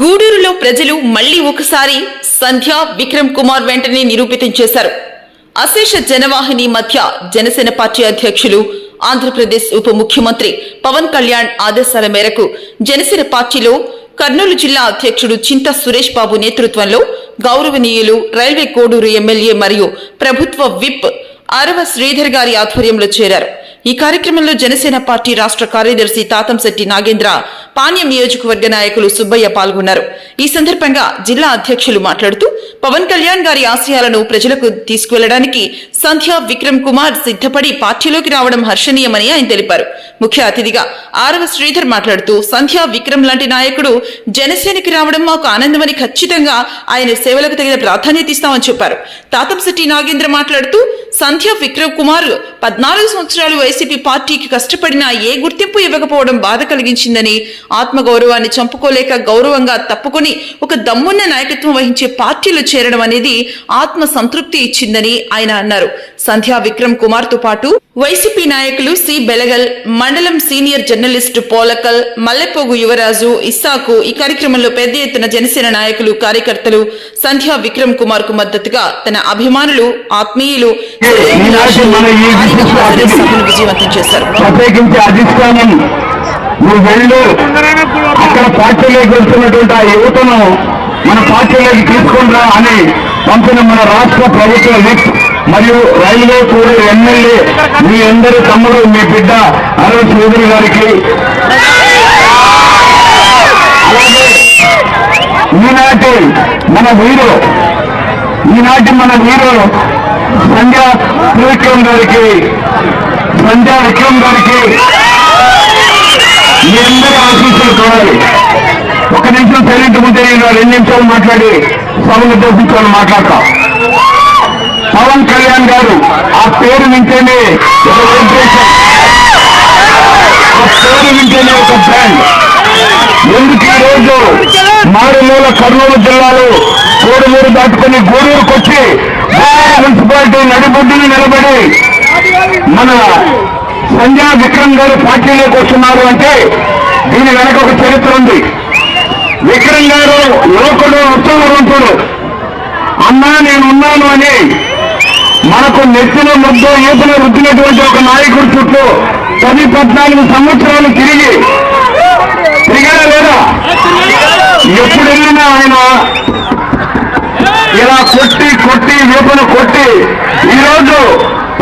గూడూరులో ప్రజలు మళ్ళీ ఒకసారి సంధ్య విక్రమ్ కుమార్ వెంటనే నిరూపితం చేశారు. అశేష జనవాహిని మధ్య జనసేన పార్టీ అధ్యక్షులు ఆంధ్రప్రదేశ్ ఉప ముఖ్యమంత్రి పవన్ కళ్యాణ్ ఆదేశాల మేరకు జనసేన పార్టీలో కర్నూలు జిల్లా అధ్యక్షుడు చింత సురేష్ బాబు నేతృత్వంలో గౌరవనీయులు రైల్వే కోడూరు ఎమ్మెల్యే మరియు ప్రభుత్వ విప్ అరవ శ్రీధర్ గారి ఆధ్వర్యంలో చేరారు. ఈ కార్యక్రమంలో జనసేన పార్టీ రాష్ట్ర కార్యదర్శి తాతంశెట్టి నాగేంద్ర పాణ్యం నియోజకవర్గ నాయకులు సుబ్బయ్య పాల్గొన్నారు. ఈ సందర్భంగా జిల్లా అధ్యక్షులు మాట్లాడుతూ పవన్ కళ్యాణ్ గారి ఆశయాలను ప్రజలకు తీసుకువెళ్ళడానికి సంధ్య విక్రమ్ కుమార్ సిద్ధపడి పార్టీలోకి రావడం హర్షణీయమని ఆయన తెలిపారు. ముఖ్య అతిథిగా ఆరవ శ్రీధర్ మాట్లాడుతూ సంధ్య విక్రమ్ లాంటి నాయకుడు జనసేనకి రావడం మాకు ఆనందమని ఖచ్చితంగా ఆయన సేవలకు తగిన ప్రాధాన్యత ఇస్తామని చెప్పారు. తాతంశెట్టి నాగేంద్ర మాట్లాడుతూ సంధ్య విక్రమ్ కుమార్ పద్నాలుగు సంవత్సరాలు వైసీపీ పార్టీకి కష్టపడినా ఏ గుర్తింపు ఇవ్వకపోవడం బాధ కలిగించిందని ఆత్మగౌరవాన్ని చంపుకోలేక గౌరవంగా తప్పుకొని ఒక దమ్మున్న నాయకత్వం వహించే పార్టీలో చేరడం అనేది ఆత్మ సంతృప్తి ఇచ్చిందని ఆయన అన్నారు. సంధ్యా విక్రమ్ కుమార్తో పాటు వైసీపీ నాయకులు సి బెలగల్ మండలం సీనియర్ జర్నలిస్టు పోలకల్ మల్లెపోగు యువరాజు ఇస్సాకు ఈ కార్యక్రమంలో పెద్ద ఎత్తున జనసేన నాయకులు కార్యకర్తలు సంధ్యా విక్రమ్ కుమార్కు మద్దతుగా తన అభిమానులు ఆత్మీయులు విజయవంతం చేశారు. నువ్వు వెళ్ళు. అక్కడ పార్టీలోకి వెళ్తున్నటువంటి ఆ యువతను మన పార్టీలోకి తీసుకుంటా అని పంపిన మన రాష్ట్ర ప్రభుత్వ విప్ మరియు రైల్వే కూడి ఎమ్మెల్యే మీ అందరి తమ్ముడు మీ బిడ్డ అరవ శ్రీధర్ గారికి. అలాగే ఈనాటి మన వీరు ఈనాటి మన వీరు సంధ్యా త్రివిక్రమ్ గారికి సంధ్యా విక్రమ్ గారికి మీ అందరి ఆశీస్సులు చూడాలి ఒక నిమిషం సైలెంట్ ముందే నేను రెండు నిమిషాలు మాట్లాడి సభను ఉద్దేశించుకొని మాట్లాడతా. పవన్ కళ్యాణ్ గారు ఆ పేరు వింటేనే ఒక ఉద్దేశం పేరు వింటేనే ఒక బ్రాండ్ ఎందుకు ఈ రోజు మారుమూల కర్నూలు జిల్లాలో కోడుమూరు దాటుకొని గూడూరుకు వచ్చి మున్సిపాలిటీ నడిబొడ్డుని నిలబడి మన సంధ్యా విక్రమ్ గారు పార్టీలోకి వస్తున్నారు అంటే దీని వెనక ఒక చరిత్ర ఉంది. విక్రమ్ గారు లోకుడు ఉత్తమవంతుడు అన్నా నేను ఉన్నాను అని మనకు నెత్తిన ముద్దు ఈతన రుద్దినటువంటి ఒక నాయకుడి చుట్టూ పది పద్నాలుగు సంవత్సరాలు తిరిగి తిరిగారా లేదా? ఎప్పుడు వెళ్ళినా ఆయన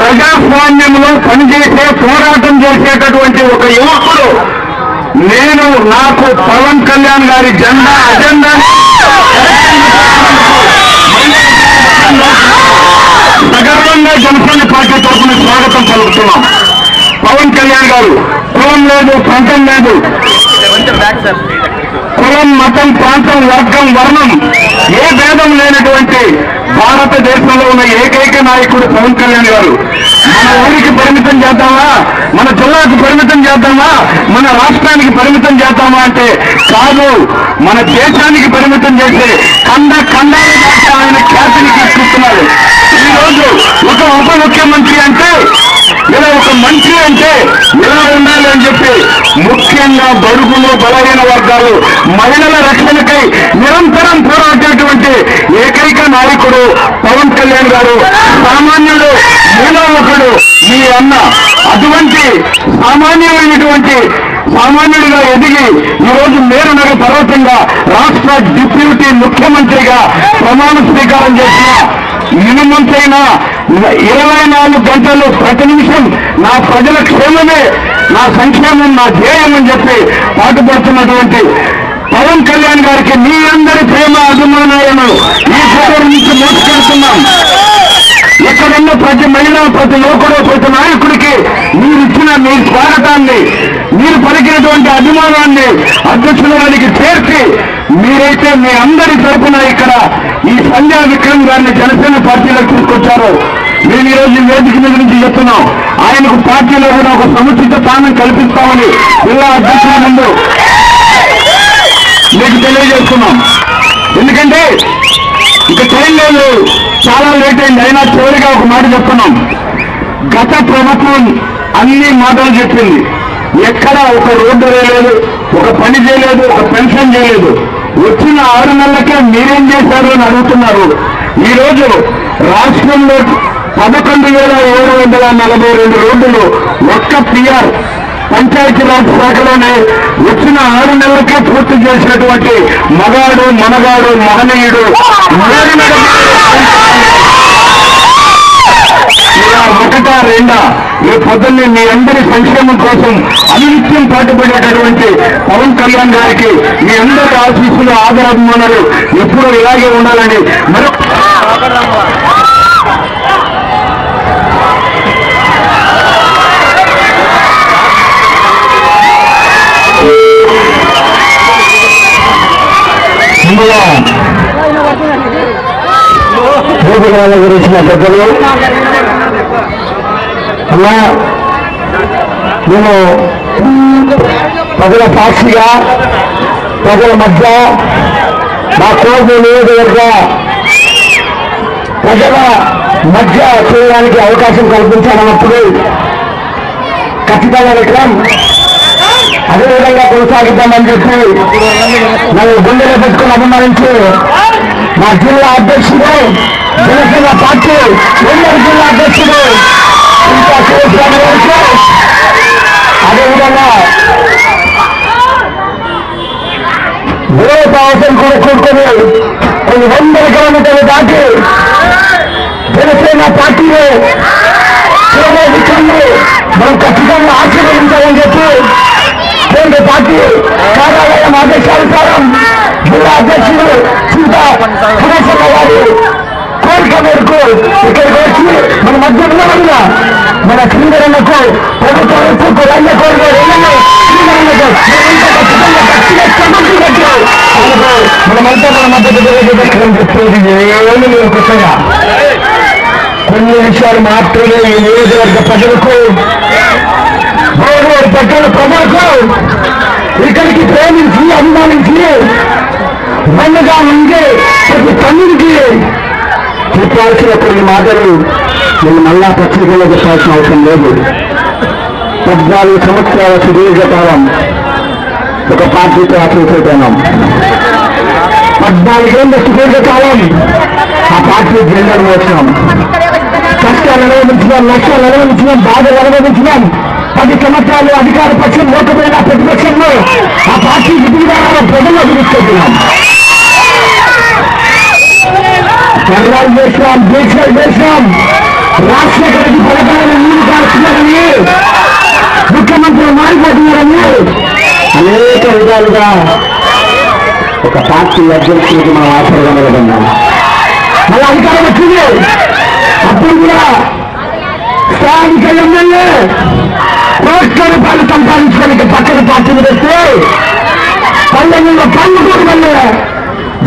ప్రజాస్వామ్యంలో పనిచేసే పోరాటం చేసేటటువంటి ఒక యువకుడు నేను నాకు పవన్ కళ్యాణ్ గారి జెండా అజెండా. సగర్వంగా జనసేన పార్టీ తరఫున స్వాగతం పలుకుతున్నాం. పవన్ కళ్యాణ్ గారు కులం లేదు ప్రాంతం లేదు. కులం మతం ప్రాంతం వర్గం వర్ణం. ఏ భేదం లేనటువంటి భారతదేశంలో ఉన్న ఏకైక నాయకుడు పవన్ కళ్యాణ్ గారు. మన ఊరికి పరిమితం చేద్దామా? మన జిల్లాకు పరిమితం చేద్దామా? మన రాష్ట్రానికి పరిమితం చేద్దామా అంటే కాదు. మన దేశానికి పరిమితం చేసి కండ ఖండాల ఆయన ఖ్యాతిని తీసుకుంటున్నాడు ఈ రోజు ఒక ఉప ముఖ్యమంత్రి అంటే ఇలా ఒక మంత్రి అంటే ఇలా ఉండాలి అని చెప్పి ముఖ్యంగా బడుగులు బలహీన వర్గాలు మహిళల రక్షణకై నిరంతరం పోరాడేటువంటి ఏకైక నాయకుడు పవన్ కళ్యాణ్ గారు సామాన్యుడు మూలముఖుడు మీ అన్న. అటువంటి సామాన్యమైనటువంటి సామాన్యుడిగా ఎదిగి ఈరోజు మేరునగ పర్వతంగా రాష్ట్ర డిప్యూటీ ముఖ్యమంత్రిగా ప్రమాణ స్వీకారం చేసిన మినిమంతైనా ఇరవై నాలుగు గంటలు ప్రతి నిమిషం నా ప్రజల క్షేమమే నా సంక్షేమం నా ధ్యేయం అని చెప్పి పాటుపడుతున్నటువంటి పవన్ కళ్యాణ్ గారికి మీ అందరి ప్రేమ అభిమానాలను ఈ ఫోటో నుంచి మోసుకెళ్తున్నాం. ఎక్కడున్న ప్రతి మహిళ ప్రతి యువకుడు ప్రతి నాయకుడికి మీరు ఇచ్చిన మీ స్వాగతాన్ని మీరు పలికినటువంటి అభిమానాన్ని అధ్యక్షుల వారికి చేర్చి మీరైతే మీ అందరి తరపున ఇక్కడ ఈ సంధ్యా విక్రమ్ గారిని జనసేన పార్టీలోకి తీసుకొచ్చారు. మేము ఈరోజు వేదిక మీద నుంచి చెప్తున్నాం. ఆయనకు పార్టీలో కూడా ఒక సముచిత స్థానం కల్పిస్తామని జిల్లా అధ్యక్షుల ముందు మీకు తెలియజేస్తున్నాం. ఎందుకంటే ఇక టైం లేదు చాలా లేట్ అయింది. అయినా చివరిగా ఒక మాట చెప్తున్నాం. గత ప్రభుత్వం అన్ని మాటలు చెప్పింది. ఎక్కడ ఒక రోడ్డు వేయలేదు ఒక పని చేయలేదు ఒక పెన్షన్ చేయలేదు. వచ్చిన ఆరు నెలలకే మీరేం చేశారు అని అడుగుతున్నారు. ఈ రోజు రాష్ట్రంలో పదకొండు వేల ఏడు వందల నలభై రెండు రోడ్డులు ఒక్క పిఆర్ పంచాయతీరాజ్ శాఖలోనే వచ్చిన ఆరు నెలలకే పూర్తి చేసినటువంటి మగాడు మనగాడు మహనీయుడు ఒకటా రెండా? ఈ పొద్దున్నే మీ అందరి సంక్షేమం కోసం అనిత్యం పాటుపడేటటువంటి పవన్ కళ్యాణ్ గారికి మీ అందరి ఆశీస్సులు ఆదరాభిమానాలు ఎప్పుడూ ఇలాగే ఉండాలని మరొక భూపరాల గురించిన పెద్దలు అలా మేము ప్రజల సాక్షిగా ప్రజల మధ్య మా కోర్టు నియోజకవర్గ ప్రజల మధ్య చేయడానికి అవకాశం కల్పించాలన్నప్పుడు ఖచ్చితంగా విక్రమ్ అదేవిధంగా కొనసాగిద్దామని చెప్పి నన్ను గుండెలో పెట్టుకుని అభిమానించి మా జిల్లా అధ్యక్షుడు జనసేన పార్టీ ఉమ్మడి జిల్లా అధ్యక్షుడు ఇంకా సురేష్ గారికి అదేవిధంగా దేవతావసం కూడా కూర్చొని కొన్ని వందల కిలోమీటర్లు దాటి జనసేన పార్టీని చేరే మనం ఖచ్చితంగా ఆశీర్వదించాలని చెప్పి కేంద్ర పార్టీ కార్యాలయం ఆదేశానుసారం జిల్లా అధ్యక్షుడు చింత సురేశ్వర గారి కోరిక మేరకు ఇక్కడికి వచ్చి మన మధ్య ఉన్నవల్ల మన శ్రీధరణకు ప్రభుత్వం వైపు మనమంతా మన మద్దతు కొత్తగా. కొన్ని విషయాలు మాత్రమే ఈ నియోజకవర్గ ప్రజలకు పట్టణ ప్రజలకు ఇక్కడికి ప్రేమించి అభిమానించి మన్నగా ఉండే ప్రతి తమ్ముడికి చెప్పాల్సిన కొన్ని మాటలు నేను మళ్ళా పత్రికలో చెప్పాల్సిన అవసరం లేదు. పద్నాలుగు సంవత్సరాల సుదీర్ఘకాలం ఒక పార్టీతో అసోసియేట్ పద్నాలుగేళ్ళ సుదీర్ఘకాలం ఆ పార్టీ జెండాను మోసినాం. కష్టాలు అనుభవించినాం నష్టాలు అనుభవించినాం బాధలు అనుభవించినాం. పది సంవత్సరాలు అధికార పక్షం లేకపోయినా ప్రతిపక్షంలో ఆ పార్టీ విధివిధానాల ప్రజల్లో తీసుకెళ్తున్నాం కర్రాలు చేసినాం దీక్షలు చేసినాం రాష్ట్ర పథకాలను నీరు కాస్తున్నారని ముఖ్యమంత్రులు మారిపోతున్నారని అనేక విధాలుగా ఒక పార్టీ అధ్యక్షుడికి మనం ఆశీర్వాదం మళ్ళీ అధికారం వచ్చింది. అప్పుడు కూడా స్థానిక ఎమ్మెల్యే కోట్ల రూపాయలు సంపాదించుకోనికి పక్కన పార్టీలు పెడితే పల్లెల్లో పళ్ళు కూడా మళ్ళీ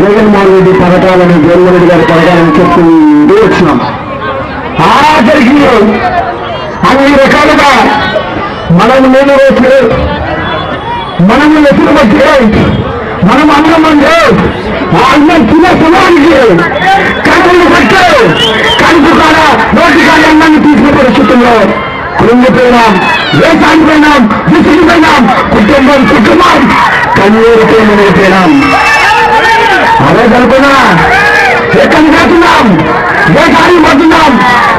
జగన్మోహన్ రెడ్డి పథకాలను జగన్మోహన్ రెడ్డి గారి పథకాలను చెప్తూ వచ్చినాం ఆఖరికి అన్ని రకాలుగా మనం నేను వేసి మనము ఎప్పుడు బట్టి మనం అన్నం అంటే ఆ అన్నం తినే సమయానికి కడుపులు పట్టు కడుపు కాడ నోటి కాడ అన్నాన్ని తీసుకునే పరిస్థితుల్లో కృంగిపోయినాం దేశానికి పోయినాం విసిరిపోయినాం కుటుంబం కుటుంబం కన్నీరుతో మునిగిపోయినాం అదే కనుకున్నా ఎక్కడికి పోతున్నాం ఏ కార్యం పోతున్నాం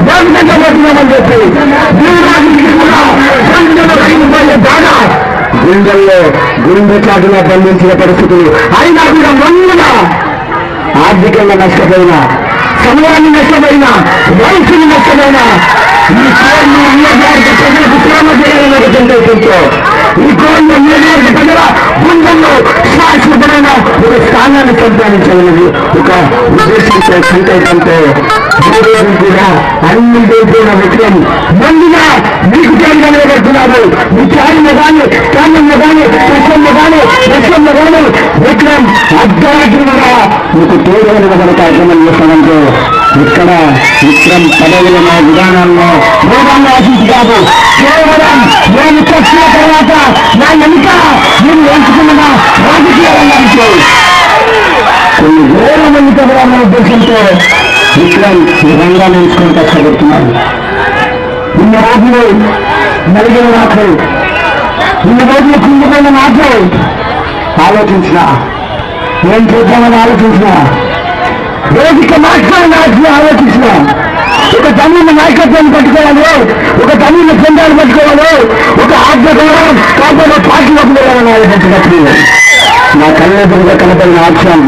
దేని పోతున్నామని చెప్పి. దీనికి కూడా పోయే బాగా. గుండెల్లో గుండె చాటుగా బంధించిన పరిస్థితులు అయినా కూడా మొన్నగా ఆర్థికంగా నష్టపోయిన సమయాన్ని నష్టపోయిన వయసుని నష్టపోయిన ఈ కోళ్ళు నియోజకవర్గ ప్రజలకు సేవ చేయడం జరుగుతుంది ఈ కోళ్ళు నియోజకవర్గ ప్రజల గుండెల్లో శాశ్వతమైన ఒక స్థానాన్ని సంపాదించాలనేది ఒక ఉద్దేశంతో సంకల్పంతో ఈ కూడా అన్ని దేశంలో విషయం ముందుగా మీకు చేరుగా నిలబడుతున్నారు మీ చారిలో కానీ కాలంలో కానీ కష్టంలో కానీ కష్టంలో కానీ విక్రమ్ అర్ధరాత్రిగా మీకు తోడుగా నిలబడతా అర్థం ఇక్కడ విక్రమ్ పదవులను విధానాల్లో భోగాల్లో ఆశించి కాదు. కేవలం నేను చచ్చిన తర్వాత నా వెనుక నేను ఎంచుకున్న రాజకీయ రంగానికి? కొన్ని వేల మంది కదలాలన్న ఉద్దేశంతో విక్రమ్ ఈ రంగాన్ని ఎంచుకుని కష్టపడుతున్నాను ఇన్న రోజులు నలిగిన నాకు ఇన్ని రోజులు కుంగిపోయిన నాకు ఆలోచించిన నేను చూద్దామని ఆలోచించిన వేదిక మాట్లాడిన ఆలోచించిన ఒక తమిళ నాయకత్వాన్ని పట్టుకోవాలి ఒక తమిళ జెండాలు పట్టుకోవాలి ఒక ఆజ్ఞ కాకుండా కాకపోతే పార్టీలోకి వెళ్ళాలని ఆలోచించినప్పుడు నా కళ్ళెదురుగా కనపడిన ఆశయం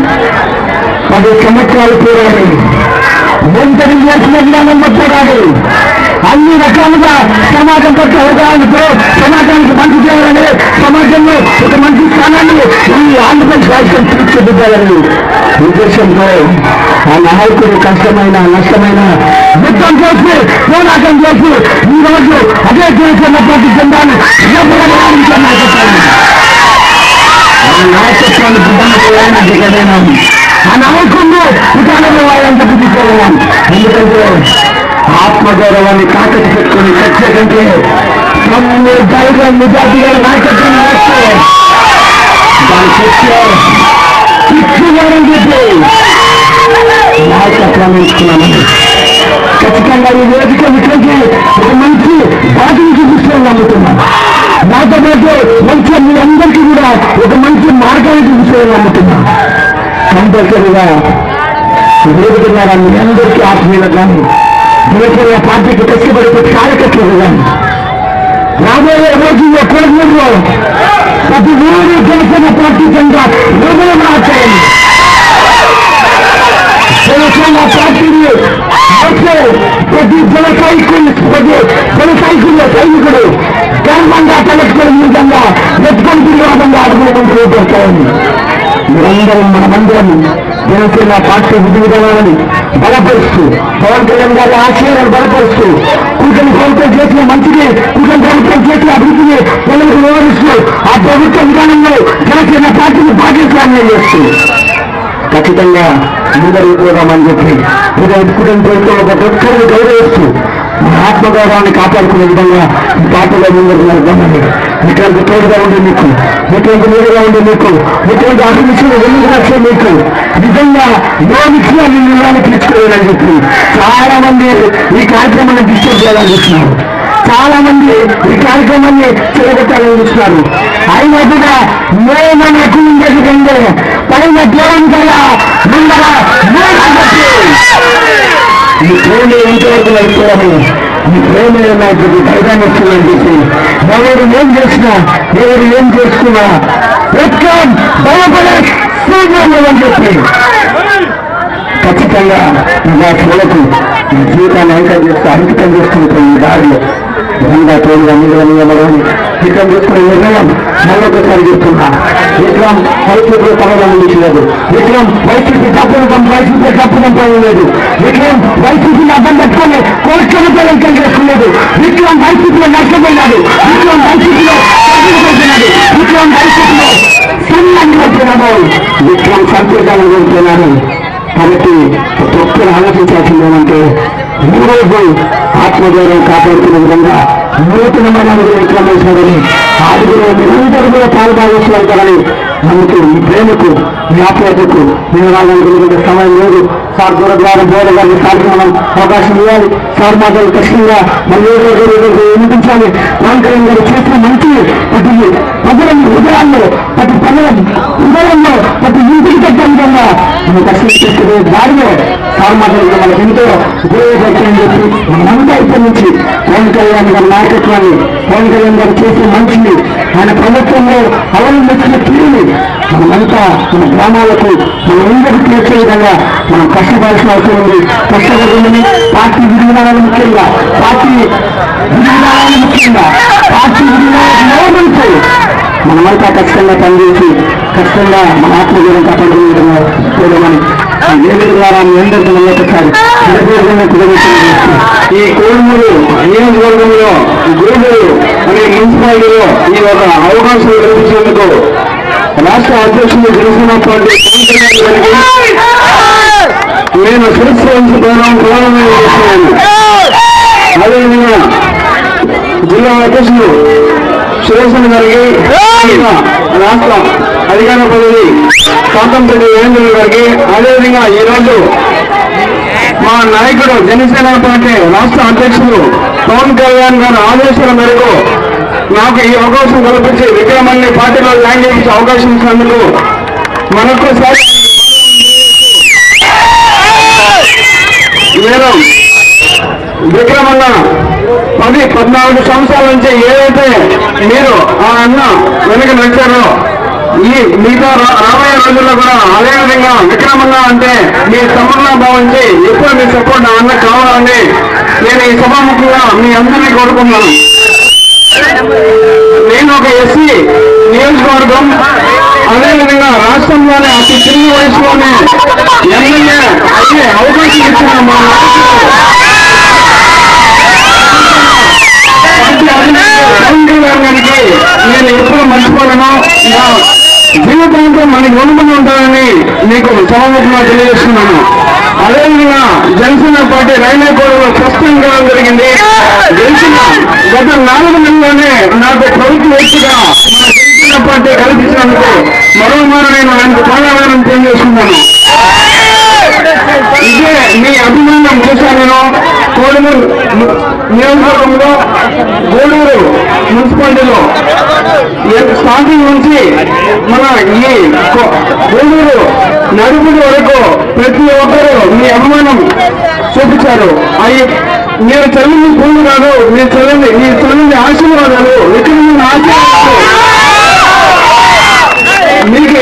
పది సంవత్సరాలు పోరాడి ఒంటరి చేసిన విధానం మొత్తం కాదు అన్ని రకాలుగా సమాజం పట్ల అవగాహనతో సమాజానికి మంచి చేయాలని సమాజంలో ఒక మంచి స్థానాన్ని ఈ ఆంధ్రప్రదేశ్ రాష్ట్రం తీర్చిదిద్దాలని ఉద్దేశంతో ఆ నాయకుడు కష్టమైన నష్టమైన యుద్ధం చేసి పోరాటం చేసి ఈ రోజు అదే దేశంలో ప్రతి చెందాలి నాయకత్వాన్ని బుద్ధం చేయాలని దిగలేనాము ఆ నాయకుడు పుట్టాలని వాళ్ళంతా తీసుకోలేనాం ఎందుకంటే ఆత్మగౌరవాన్ని తాకట్టు పెట్టుకుని ఖచ్చితంగా తమ్ముడు దైవ నిజాతి నాయకత్వం వేస్తే దాని శక్తి పిచ్చివారని చెప్పి నాయకత్వాన్ని ఎంచుకున్నామని ఖచ్చితంగా ఈ వేదిక విక్రమించి ఒక మంచి బాధ్యత చూపిస్తామని నమ్ముతున్నాను. నాతో పాటు మంచి మీ అందరికీ కూడా ఒక మంచి మార్గాన్ని చూపిస్తామని నమ్ముతున్నాను. కంపల్సరీగా వేదిక ద్వారా మీ అందరికీ ఆత్మీయులు కానీ దేశంలో పార్టీకి కష్టపడే ప్రతి కార్యకర్తలు కానీ రాబోయే రోజుల్లో కోరుమూరులో ప్రతి ఊరు దేశంలో పార్టీ కింద రుణం మార్చాలని జనసేన పార్టీని వచ్చే ప్రతి జన సైకులు ప్రతి జన సైకుల్లో సైనికుడు గర్వంగా తలెత్తుకునే విధంగా ఎత్తుకొని తిరిగే విధంగా అడుగుకుంటూ పోతాయని మీరందరం మనమందరం జనసేన పార్టీ విధి విధానాలని బలపరుస్తూ పవన్ కళ్యాణ్ గారి ఆశయాలను బలపరుస్తూ కూటమి ప్రభుత్వం చేసిన మంచిని కూటమి ఖచ్చితంగా ముందరిపోదామని చెప్పి మీరు కుటుంబ ప్రభుత్వం ప్రతి ఒక్కరిని గౌరవిస్తూ మన ఆత్మగౌరవాన్ని కాపాడుకునే విధంగా ఈ పార్టీలో ముందరికి వెళ్దామని ఇటువంటి తోడుగా ఉండే మీకు ఇటువంటి నీడుగా ఉండే మీకు ఇటువంటి అభిరుచులు ఎందుకు మీకు నిజంగా యోగిచ్చిన నిర్ణయాన్ని పిలుచుకోవాలని చెప్పి చాలా మంది ఈ కార్యక్రమాన్ని డిస్టర్బ్ చేయాలని చూస్తున్నారు. చాలా మంది ఈ కార్యక్రమాన్ని చేపట్టాలని చూస్తున్నారు. అయినా కూడా మేమనకు ఉండేది రెండే పైన దేవుని కల్లా ముందర ఈ ప్రేమ ఇంతవరకు నడుపుకోవాలి ఈ ప్రేమ నాకు ఫలితాన్ని ఇస్తుందని చెప్పి. ఎవరు ఏం చేసినా ఎవరు ఏం చేసుకున్నా ఎక్కడ భయపడే అని చెప్పి. ఖచ్చితంగా నా పిల్లలకు ఈ జీవితాన్ని అంకితం చేస్తూ అంకితం చేస్తున్న ఈ దారిలో నిజంగా తోడుగా మీరు నియమని ఇక్కడ చేసుకునే నిర్ణయం మరొకసారి చెప్తున్నా. విక్రమ్ వైసీపీ తమడం లేదు. విక్రమ్ వైసీపీ డబ్బులు వైసీపీ డబ్బు లేదు విక్రమ్ వైసీపీ అర్థం పెట్టుకొని కోర్టులతో ఎంకం చేసుకులేదు విక్రమ్ వైసీపీలో నష్టపోయినాడు. విక్రమ్ వైసీపీలో విక్రమ్ వైసీపీలో సన్నాన్ని వచ్చినాడు విక్రమ్ సంతోషాన్ని కోరుతున్నాడు కాబట్టి ప్రతి ఒక్కరు ఆలోచించాల్సింది ఏమంటే ఈ రోజు ఆత్మగౌరవం కాపాడుతున్న విధంగా నూతనమైన విక్రమేశ్వరుని ఆరుగురు మీరందరూ కూడా పాల్గొనాలని అందుకు ఈ ప్రేమకు ఈ ఆప్యాయతకు నేను సమయం లేదు. సార్ దూర ద్వారా బోధ గారి కార్యక్రమం అవకాశం ఇవ్వాలి. సార్ మాత్రం ఖచ్చితంగా మళ్ళీ వినిపించాలి. రామకరణ్ గారు చేసిన మంచి ప్రతి ప్రజలను హృదయాల్లో ప్రతి పనుల హృదయంలో ప్రతి ఇంటికి తగ్గ విధంగా మనం కష్టం చేసుకునే దారిలో సామాజిక మనకు ఎంతో ఉపయోగపడుతుందని చెప్పి మనంతా ఇప్పటి నుంచి. పవన్ కళ్యాణ్ గారి నాయకత్వాన్ని పవన్ కళ్యాణ్ గారు చేసే మంచిని ఆయన ప్రభుత్వంలో అవలంబించిన తీరుని మనమంతా మన గ్రామాలకు మన అందరికీ తీర్చే విధంగా మనం కష్టపడాల్సిన అవసరం ఉంది. కష్టపడుతుందని పార్టీ విధానాలు ముఖ్యంగా పార్టీ విధానాలు ముఖ్యంగా పార్టీ విధానాలు మనమంతా కష్టంగా పనిచేసి కష్టంగా మన ఆత్మగౌరవం కాపాడుకునే విధంగా చూడమని వేదిక ద్వారా మీ అందరికీ మళ్ళొకసారి హృదయపూర్వకంగా కృతజ్ఞతలు ఈ కోడుమూరు నియోజకవర్గంలో గూడూరు అనే మున్సిపాలిటీలో ఈ ఒక అవకాశం కల్పించేందుకు రాష్ట్ర అధ్యక్షులు గెలిచినటువంటి నేను సురక్ష గౌరవం ప్రారంభం చేస్తున్నాను అదేవిధంగా జిల్లా అధ్యక్షులు సురేషన్ గారికి రాష్ట్ర అధికార పదవి కాంతంపల్లి వీరేంద్ర గారికి అదేవిధంగా ఈ రోజు మా నాయకుడు జనసేన పార్టీ రాష్ట్ర అధ్యక్షులు పవన్ కళ్యాణ్ గారి ఆదేశాల మేరకు నాకు ఈ అవకాశం కల్పించి విక్రమాన్ని పార్టీలో జాయిన్ చేయించే అవకాశం ఇచ్చినందుకు నేను విక్రమన్న పది పద్నాలుగు సంవత్సరాల నుంచి ఏదైతే మీరు ఆ అన్న వెనక నడిచారో ఈ మిగతా రా- రాబోయే రోజుల్లో కూడా అదే విధంగా విక్రమన్న అంటే మీ సమన్వయం భావించి ఎప్పుడు మీ సపోర్ట్ నా అన్న కావాలని నేను ఈ సభాముఖంగా మీ అందరినీ కోరుకున్నాను నేను ఒక ఎస్సీ నియోజకవర్గం అదేవిధంగా రాష్ట్రంలోనే అతి చిన్న వయసులోనే ఎమ్మెల్యే అయ్యే అవకాశం ఇచ్చిన మా నేను ఎప్పుడు మర్చిపోలేను నా జీవితాంతం మనకి ఉండమని ఉంటానని మీకు సభముఖంగా తెలియజేస్తున్నాను అదేవిధంగా జనసేన పార్టీ రైల్వే కోడలో స్పష్టం కావడం జరిగింది గెలిచిన గత నాలుగు నెలల్లోనే నాకు ప్రభుత్వ వ్యక్తిగా జనసేన పార్టీ కల్పించినందుకు మరోమారు నేను ఆయనకు ధన్యవాదాలు తెలియజేస్తున్నాను ఇదే మీ అభిమానం చేశాను నేను కోడూరు నియోజకవర్గంలో కోడూరు మున్సిపాలిటీలో స్టార్టింగ్ నుంచి మన ఈ కోడూరు నడుపుడు వరకు ప్రతి ఒక్కరూ మీ అభిమానం చూపించారు. అవి మీరు చల్లని పూలు కాదు మీరు చల్లని మీరు చల్లని ఆశీర్వాదాలు విక్రమైన ఆశీర్వాదాలు? మీకు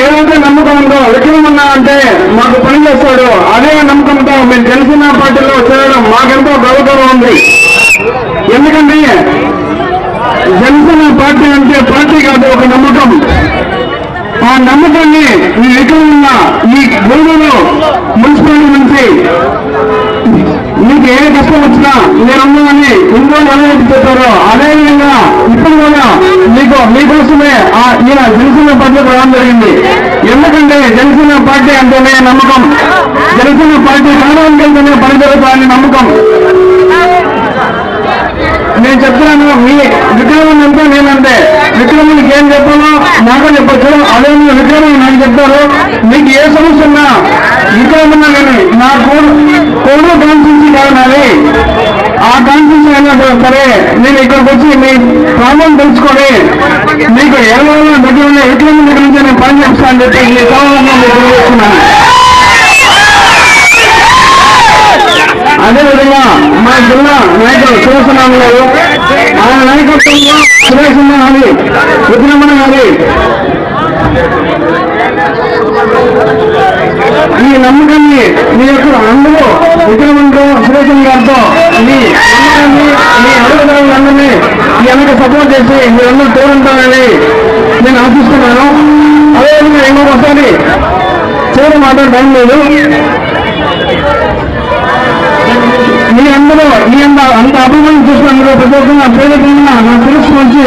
అంటే మాకు పని చేస్తాడు. అదే నమ్మకంతో మేము తెలిసిన పార్టీలో చేరడం మాకెంతో గౌరవం ఉంది. ఎందుకంటే జనసేన పార్టీ అంటే పార్టీ కాదు ఒక నమ్మకం. ఆ నమ్మకాన్ని ఈ ఉన్న ఈ గురువులు మున్సిపాలిటీ నుంచి మీకు ఏ కష్టం వచ్చినా నేనున్నానని ఇంట్లో ఎవరైతే చెప్పారో అదేవిధంగా ఇప్పుడు కూడా మీకు మీకోసమే ఆ ఈయన జనసేన పార్టీ రావడం జరిగింది. ఎందుకంటే జనసేన పార్టీ అంటేనే నమ్మకం. జనసేన పార్టీ కారణానికి వెళ్తేనే పని జరుగుతాయని నమ్మకం. నేను చెప్తున్నాను మీ విక్రమం అంతా నేనంటే విక్రమునికి ఏం చెప్పాలో నాకు చెప్పచ్చు. అదే మీరు విక్రమం నాకు చెప్తారు. మీకు ఏ సమస్య ఉన్నా విక్రమన్నా కానీ నా కోడు కోడు కాన్స్టిట్యూన్సీ కాదు నాది ఆ కాన్స్టిట్యూన్సీ అయినా సరే నేను ఇక్కడికి వచ్చి మీ ప్రాబ్లం తెలుసుకొని మీకు ఎలా విక్రమం విక్రమం దగ్గర గురించి నేను పని చేస్తాను చెప్పి మీ సభలో మీకు తెలియజేస్తున్నాను. అదేవిధంగా మా జిల్లా నాయకులు సురేశ్వరరావు గారు ఆయన నాయకత్వంలో సురేష్ గారి విక్రమణ గారి ఈ నమ్మకాన్ని మీ యొక్క అందరూ విక్రమంతో సురేషన్ గారితో మీ నమ్మకాన్ని మీ అడుగుదలందరినీ మీ అందరికీ సపోర్ట్ చేసి మీరందరూ తోడుంటారని నేను ఆశిస్తున్నాను. అదేవిధంగా ఇంకొకసారి చివరి మాట్లాడటం లేదు. మీ అందరూ మీ అంత అంత అభిమానం చూసినందుకు ప్రతి ఒక్కరు నా పేరు పైన నా తెలుసు వచ్చి